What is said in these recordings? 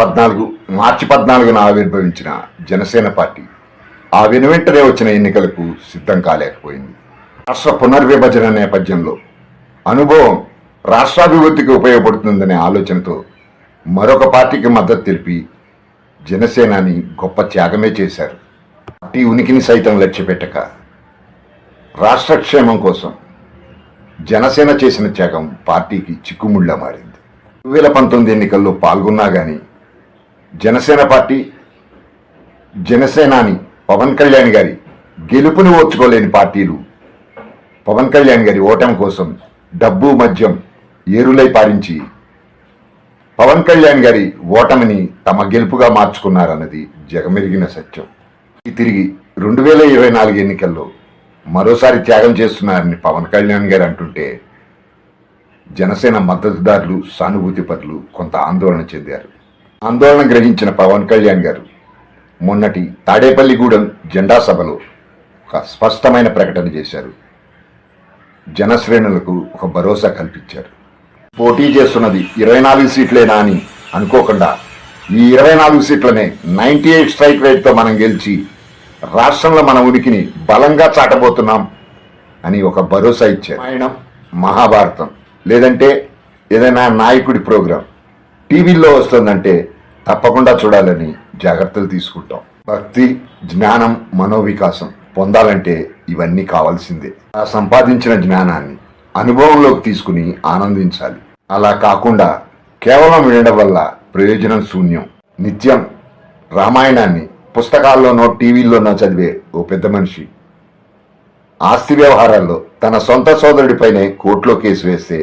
పద్నాలుగు మార్చి పద్నాలుగున ఆవిర్భవించిన జనసేన పార్టీ ఆ వెనువెంటనే వచ్చిన ఎన్నికలకు సిద్ధం కాలేకపోయింది. రాష్ట్ర పునర్విభజన నేపథ్యంలో అనుభవం రాష్ట్రాభివృద్ధికి ఉపయోగపడుతుందనే ఆలోచనతో మరొక పార్టీకి మద్దతు తెలిపి జనసేనాని గొప్ప త్యాగమే చేశారు. పార్టీ ఉనికిని సైతం లక్ష్యపెట్టక రాష్ట్రక్షేమం కోసం జనసేన చేసిన త్యాగం పార్టీకి చిక్కుముళ్ళ మారింది. రెండు వేల పంతొమ్మిది ఎన్నికల్లో పాల్గొన్నా కానీ జనసేన పార్టీ జనసేనాని పవన్ కళ్యాణ్ గారి గెలుపుని ఓర్చుకోలేని పార్టీలు. పవన్ కళ్యాణ్ గారి ఓటమి కోసం డబ్బు మద్యం ఏరులై పారించి పవన్ కళ్యాణ్ గారి ఓటమిని తమ గెలుపుగా మార్చుకున్నారన్నది జగమెరిగిన సత్యం. తిరిగి రెండు వేల ఇరవై నాలుగు ఎన్నికల్లో మరోసారి త్యాగం చేస్తున్నారని పవన్ కళ్యాణ్ గారు అంటుంటే జనసేన మద్దతుదారులు సానుభూతి పరులు కొంత ఆందోళన చెందారు. ఆందోళన గ్రహించిన పవన్ కళ్యాణ్ గారు మొన్నటి తాడేపల్లిగూడెం జెండా సభలో ఒక స్పష్టమైన ప్రకటన చేశారు. జనశ్రేణులకు ఒక భరోసా కల్పించారు. పోటీ చేస్తున్నది ఇరవై నాలుగు సీట్లేనా అని అనుకోకుండా ఈ ఇరవై నాలుగు సీట్లనే నైంటీ ఎయిట్ స్ట్రైక్ రేట్తో మనం గెలిచి రాష్ట్రంలో మన ఉనికిని బలంగా చాటబోతున్నాం అని ఒక భరోసా ఇచ్చారు. రామాయణం మహాభారతం. లేదంటే ఏదైనా నాయకుడి ప్రోగ్రాం. టీవీల్లో వస్తుందంటే తప్పకుండా చూడాలని జాగ్రత్తలు తీసుకుంటాం. భక్తి జ్ఞానం మనోవికాసం పొందాలంటే ఇవన్నీ కావాల్సిందే. ఆ సంపాదించిన జ్ఞానాన్ని అనుభవంలోకి తీసుకుని ఆనందించాలి. అలా కాకుండా కేవలం వినడం వల్ల ప్రయోజనం శూన్యం. నిత్యం రామాయణాన్ని పుస్తకాల్లోనో టీవీల్లోనో చదివే ఓ పెద్ద మనిషి ఆస్తి వ్యవహారాల్లో తన సొంత సోదరుడిపైనే కోర్టులో కేసు వేస్తే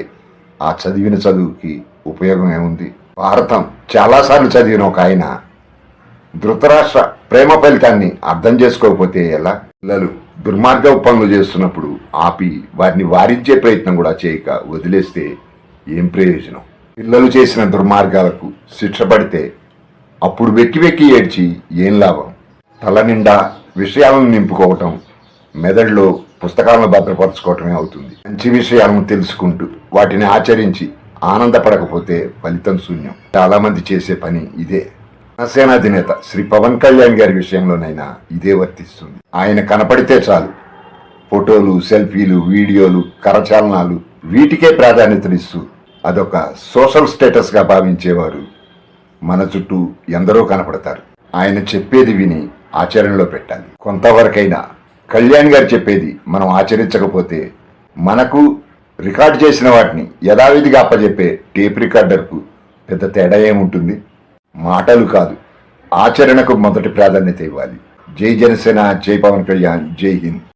ఆ చదివిన చదువుకి ఉపయోగం ఏముంది? భారతం చాలాసార్లు చదివిన ఒక ఆయన ధృతరాష్ట్ర ప్రేమ ఫలితాన్ని అర్థం చేసుకోకపోతే ఎలా? పిల్లలు దుర్మార్గ పనులు చేస్తున్నప్పుడు ఆపి వారిని వారించే ప్రయత్నం కూడా చేయక వదిలేస్తే ఏం ప్రయోజనం? పిల్లలు చేసిన దుర్మార్గాలకు శిక్ష పడితే అప్పుడు వెక్కి వెక్కి ఏడ్చి ఏం లాభం? తల నిండా విషయాలను నింపుకోవటం మెదడులో పుస్తకాలను భద్రపరచుకోవటమే అవుతుంది. మంచి విషయాలను తెలుసుకుంటూ వాటిని ఆచరించి ఆనందపడకపోతే ఫలితం శూన్యం. చాలామంది చేసే పని ఇదే. జనసేన అధినేత శ్రీ పవన్ కళ్యాణ్ గారి విషయంలోనైనా ఇదే వర్తిస్తుంది. ఆయన కనపడితే చాలు. ఫోటోలు సెల్ఫీలు వీడియోలు కరచాలనాలు వీటికే ప్రాధాన్యతనిస్తూ అదొక సోషల్ స్టేటస్గా భావించేవారు మన చుట్టూ ఎందరో కనపడతారు. ఆయన చెప్పేది విని ఆచరణలో పెట్టాలి. కొంతవరకైనా కళ్యాణ్ గారు చెప్పేది మనం ఆచరించకపోతే మనకు రికార్డ్ చేసిన వాటిని యథావిధిగా అప్పచెప్పే టేప్ రికార్డర్కు పెద్ద తేడా ఏముంటుంది? మాటలు కాదు. ఆచరణకు మొదటి ప్రాధాన్యత ఇవ్వాలి. జై జనసేన జై పవన్ కళ్యాణ్ జై హింద్.